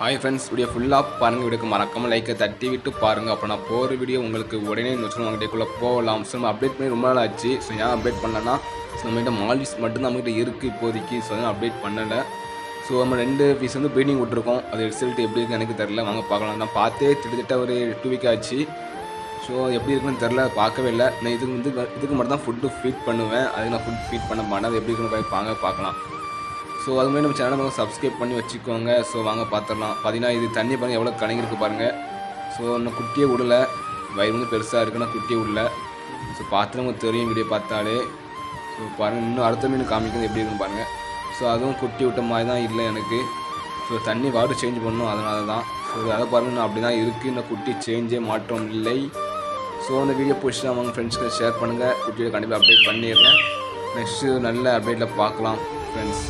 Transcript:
Hi friends video ஃபுல்லாக பாருங்கள் வீடியோக்கு மறக்காமல் லைக்கை தட்டி விட்டு பாருங்கள் அப்போ நான் போகிற வீடியோ உங்களுக்கு உடனே வச்சு வீடியோக்குள்ளே போகலாம். ஸோ நம்ம அப்டேட் பண்ணி ரொம்ப நாள் ஆச்சு. ஸோ ஏன் அப்டேட் பண்ணலன்னா ஸோ நம்மகிட்ட மால்விஸ் மட்டும் நம்மகிட்ட இருக்குது இப்போதைக்கு. ஸோ நான் அப்டேட் பண்ணலை. ஸோ நம்ம ரெண்டு பீஸ் வந்து ப்ரீடிங் விட்ருக்கோம் அது ரிசல்ட் எப்படி இருக்குன்னு எனக்கு தெரில வாங்க பார்க்கலாம். நான் பார்த்தே கிட்டத்தட்ட ஒரு டூ வீக் ஆச்சு. ஸோ எப்படி இருக்குன்னு தெரில பார்க்கவே இல்லை. நான் இதுக்கு வந்து இதுக்கு மட்டும் தான் ஃபுட்டு ஃபீட் பண்ணுவேன். அதுக்கு நான் ஃபுட் ஃபீட் பண்ண மாட்டேன். அது எப்படி இருக்குன்னு பார்க்க பார்க்கலாம். ஸோ அது மாதிரி நம்ம சேனலை வந்து சப்ஸ்கிரைப் பண்ணி வச்சுக்கோங்க. ஸோ வாங்க பார்த்துடலாம் பார்த்தீங்கன்னா இது தண்ணி பாருங்கள் எவ்வளோ கலங்கிருக்கு பாருங்கள் ஸோ இன்னும் குட்டியே விடல. வயிறு வந்து பெருசாக இருக்குன்னா நான் குட்டியே விடல. ஸோ பார்த்து நமக்கு தெரியும் வீடியோ பார்த்தாலே. ஸோ பாருங்கள் இன்னும் அடுத்த மீன் காமிக்கிறது எப்படி இருக்குன்னு பாருங்கள் ஸோ அதுவும் குட்டி விட்ட மாதிரி தான் இல்லை எனக்கு. ஸோ தண்ணி வாட்டர் சேஞ்ச் பண்ணணும் அதனால தான். ஸோ அதை பாருங்கள் நான் அப்படி தான் இருக்குது இந்த குட்டி சேஞ்சே மாற்றம் இல்லை. ஸோ அந்த வீடியோ பிடிச்சா அவங்க ஃப்ரெண்ட்ஸ்க்கு ஷேர் பண்ணுங்கள் குட்டியோட கண்டிப்பாக அப்டேட் பண்ணிடுறேன். நெக்ஸ்ட்டு நல்ல அப்டேட்டில் பார்க்கலாம் ஃப்ரெண்ட்ஸ்